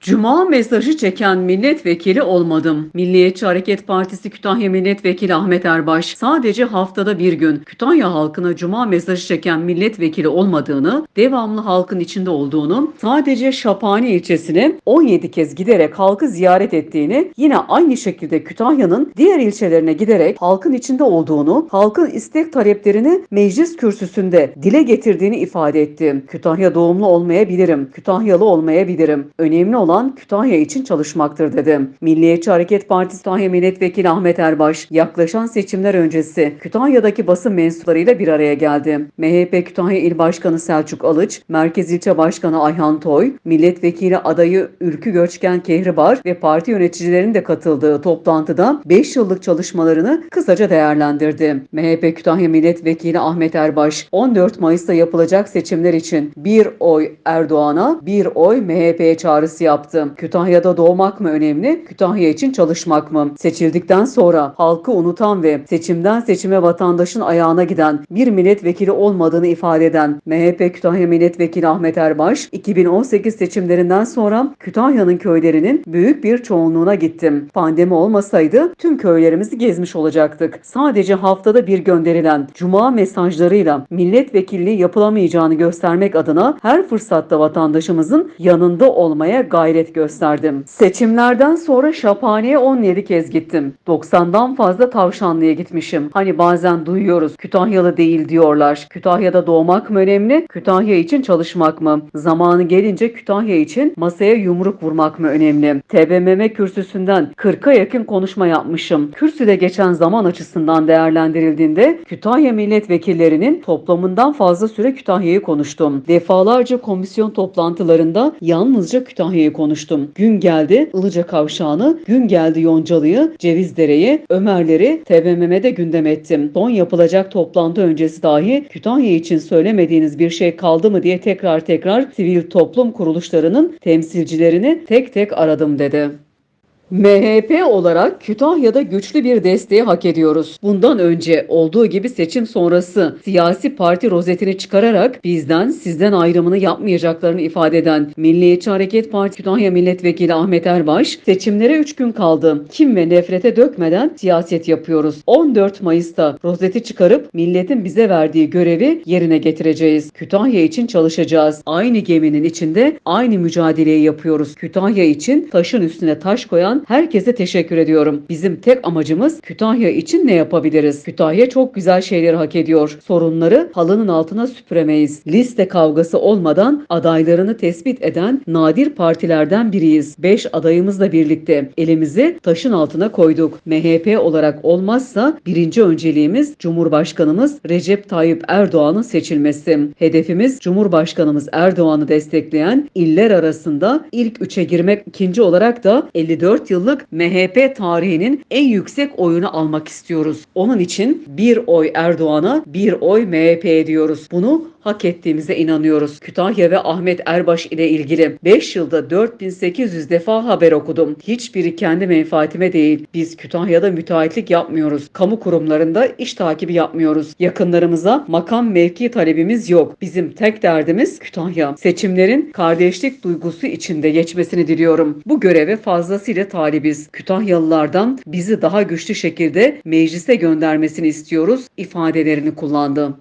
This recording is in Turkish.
Cuma mesajı çeken milletvekili olmadım. Milliyetçi Hareket Partisi Kütahya Milletvekili Ahmet Erbaş sadece haftada bir gün Kütahya halkına cuma mesajı çeken milletvekili olmadığını, devamlı halkın içinde olduğunu, sadece Şapani ilçesine 17 kez giderek halkı ziyaret ettiğini, yine aynı şekilde Kütahya'nın diğer ilçelerine giderek halkın içinde olduğunu, halkın istek taleplerini meclis kürsüsünde dile getirdiğini ifade etti. Kütahya doğumlu olmayabilirim, Kütahyalı olmayabilirim. Önemli olan Kütahya için çalışmaktır dedi. Milliyetçi Hareket Partisi Kütahya Milletvekili Ahmet Erbaş yaklaşan seçimler öncesi Kütahya'daki basın mensuplarıyla bir araya geldi. MHP Kütahya İl Başkanı Selçuk Alıç, Merkez İlçe Başkanı Ayhan Toy, Milletvekili adayı Ülkü Göçken Kehribar ve parti yöneticilerinin de katıldığı toplantıda 5 yıllık çalışmalarını kısaca değerlendirdi. MHP Kütahya Milletvekili Ahmet Erbaş, 14 Mayıs'ta yapılacak seçimler için bir oy Erdoğan'a, bir oy MHP'ye çağrısı yaptı. Kütahya'da doğmak mı önemli, Kütahya için çalışmak mı? Seçildikten sonra halkı unutan ve seçimden seçime vatandaşın ayağına giden bir milletvekili olmadığını ifade eden MHP Kütahya Milletvekili Ahmet Erbaş, 2018 seçimlerinden sonra Kütahya'nın köylerinin büyük bir çoğunluğuna gittim. Pandemi olmasaydı tüm köylerimizi gezmiş olacaktık. Sadece haftada bir gönderilen cuma mesajlarıyla milletvekilliği yapılamayacağını göstermek adına her fırsatta vatandaşımızın yanında olmaya gayret gösterdim. Seçimlerden sonra Şaphane'ye 17 kez gittim. 90'dan fazla Tavşanlı'ya gitmişim. Hani bazen duyuyoruz Kütahyalı değil diyorlar. Kütahya'da doğmak mı önemli, Kütahya için çalışmak mı? Zamanı gelince Kütahya için masaya yumruk vurmak mı önemli? TBMM kürsüsünden 40'a yakın konuşma yapmışım. Kürsüde geçen zaman açısından değerlendirildiğinde Kütahya milletvekillerinin toplamından fazla süre Kütahya'yı konuştum. Defalarca komisyon toplantılarında yalnızca Kütahya'yı konuştum. Gün geldi Ilıca Kavşağı'nı, gün geldi Yoncalı'yı, Cevizdere'yi, Ömerleri TBMM'de gündem ettim. Son yapılacak toplantı öncesi dahi Kütahya için söylemediğiniz bir şey kaldı mı diye tekrar tekrar sivil toplum kuruluşlarının temsilcilerini tek tek aradım dedi. MHP olarak Kütahya'da güçlü bir desteği hak ediyoruz. Bundan önce olduğu gibi seçim sonrası siyasi parti rozetini çıkararak bizden sizden ayrımını yapmayacaklarını ifade eden Milliyetçi Hareket Partisi Kütahya Milletvekili Ahmet Erbaş, seçimlere 3 gün kaldı. Kim ve nefrete dökmeden siyaset yapıyoruz. 14 Mayıs'ta rozeti çıkarıp milletin bize verdiği görevi yerine getireceğiz. Kütahya için çalışacağız. Aynı geminin içinde aynı mücadeleyi yapıyoruz. Kütahya için taşın üstüne taş koyan herkese teşekkür ediyorum. Bizim tek amacımız Kütahya için ne yapabiliriz? Kütahya çok güzel şeyleri hak ediyor. Sorunları halının altına süpüremeyiz. Liste kavgası olmadan adaylarını tespit eden nadir partilerden biriyiz. 5 adayımızla birlikte elimizi taşın altına koyduk. MHP olarak olmazsa birinci önceliğimiz Cumhurbaşkanımız Recep Tayyip Erdoğan'ın seçilmesi. Hedefimiz Cumhurbaşkanımız Erdoğan'ı destekleyen iller arasında ilk üçe girmek ikinci olarak da 54 yıllık MHP tarihinin en yüksek oyunu almak istiyoruz. Onun için bir oy Erdoğan'a bir oy MHP'ye diyoruz. Bunu hak ettiğimize inanıyoruz. Kütahya ve Ahmet Erbaş ile ilgili 5 yılda 4800 defa haber okudum. Hiçbiri kendi menfaatime değil. Biz Kütahya'da müteahhitlik yapmıyoruz. Kamu kurumlarında iş takibi yapmıyoruz. Yakınlarımıza makam mevki talebimiz yok. Bizim tek derdimiz Kütahya. Seçimlerin kardeşlik duygusu içinde geçmesini diliyorum. Bu göreve fazlasıyla talibiz. Kütahyalılardan bizi daha güçlü şekilde meclise göndermesini istiyoruz ifadelerini kullandı.